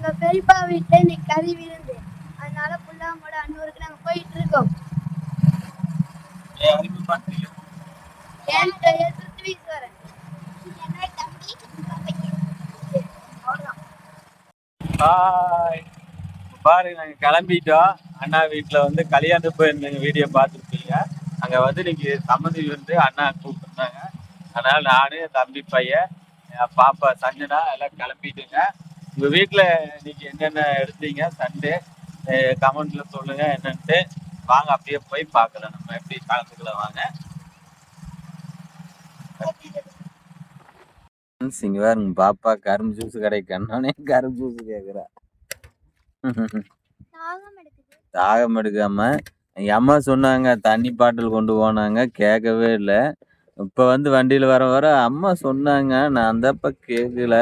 எங்க பெரியப்பா வீட்டுல இன்னைக்கு கறி விருந்து. அதனால புல்லாமோட அன்னூருக்கு நாங்க போயிட்டு இருக்கோம் என் பெயர் சுத்துவீஸ்வரன் என்னோட தம்பி அவ்வளவுதான் ஹாய் பாருங்க நாங்க கிளம்பிட்டோம். அண்ணா வீட்ல வந்து கல்யாணம் போயிருந்தீங்க வீடியோ பார்த்துருப்பீங்க. அங்க வந்து இன்னைக்கு சம்மந்தி வந்து அண்ணா கூப்பிட்டுருந்தாங்க. அதனால நானு என் தம்பி பையன் என் பாப்பா சஞ்சனா எல்லாம் கிளம்பிட்டுங்க. உங்க வீட்ல இன்னைக்கு என்னென்ன எடுத்தீங்க? சண்டே கமெண்ட்ல சொல்லுங்க என்னன்ட்டு. வாங்க அப்படியே போய் பார்க்கலாம். நம்ம எப்படி கலந்துக்கலாம் வாங்க. இங்க பாருங்க பாப்பா கரும்பு ஜூஸ் கிடைக்கணும்னே கரும்பு ஜூஸ் கேக்குறா. தாகம் எடுக்குது. தாகம் எடுக்காம அம்மா சொன்னாங்க தண்ணி பாட்டில் கொண்டு போனாங்க கேட்கவே இல்லை. இப்ப வந்து வண்டியில வர வர அம்மா சொன்னாங்க நான் அந்தப்ப கேட்கல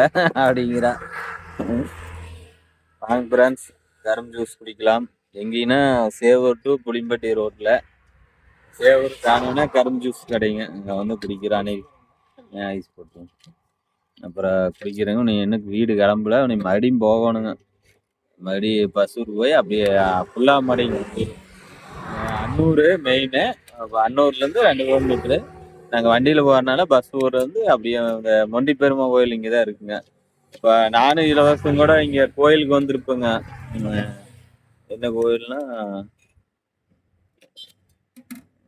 அப்படிங்கிறா. வாங்க பிரான்ஸ் கரும்பு ஜூஸ் குடிக்கலாம். எங்கேன்னா சேவூர் டு புளிம்பட்டி ரோட்டில் சேவூர் தானோன்னா கரும்பு ஜூஸ் கிடைங்க. இங்கே வந்து குடிக்கிறானே. ஐஸ் போட்டு? அப்புறம் குடிக்கிறவங்க நீ என்ன வீடு கிளம்பல? நீ மறுபடியும் போகணுங்க. மறுபடி பசூர் போய் அப்படியே புல்லாமடை அன்னூர் மெயின் அன்னூர்லேருந்து ரெண்டு கிலோமீட்டரு நாங்கள் வண்டியில் போகிறனால பஸ் ஊர்லேருந்து அப்படியே அந்த மொண்டி பெருமா கோயில் இங்கே தான் இருக்குங்க. இப்போ நானும் இலவசம் கூட இங்கே கோயிலுக்கு வந்திருப்பேங்க. என்ன கோயில்னா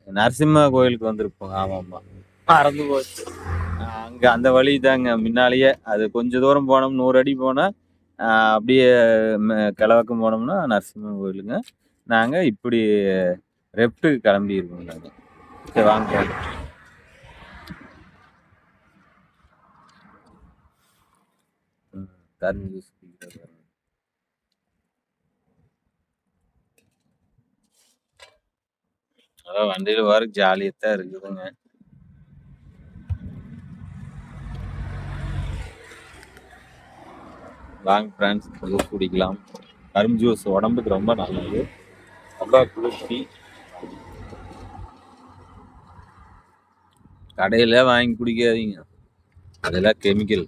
நரசிம்ம கோயிலுக்கு வந்திருப்போங்க ஆமாம் ஆமாம் மறந்து போச்சு. அங்கே அந்த வழி தாங்க. முன்னாலேயே அது கொஞ்சம் தூரம் போனோம். நூறு அடி போனால் அப்படியே கிழவக்கம் போனோம்னா நரசிம்ம கோயிலுங்க. நாங்கள் இப்படி ரெப்டுக்கு கிளம்பி இருக்கோம் நாங்கள் சரி வாங்க. கரும்பு ஜூஸ் அதான் வண்டியில் வர ஜாலியாக தான் இருக்குதுங்க லாங் ஃப்ரெண்ட்ஸ் ஜூஸ் குடிக்கலாம் கரும்பு ஜூஸ் உடம்புக்கு ரொம்ப நல்லது ரொம்ப குளிர்ச்சி கடையில் வாங்கி குடிக்காதீங்க அதெல்லாம் கெமிக்கல்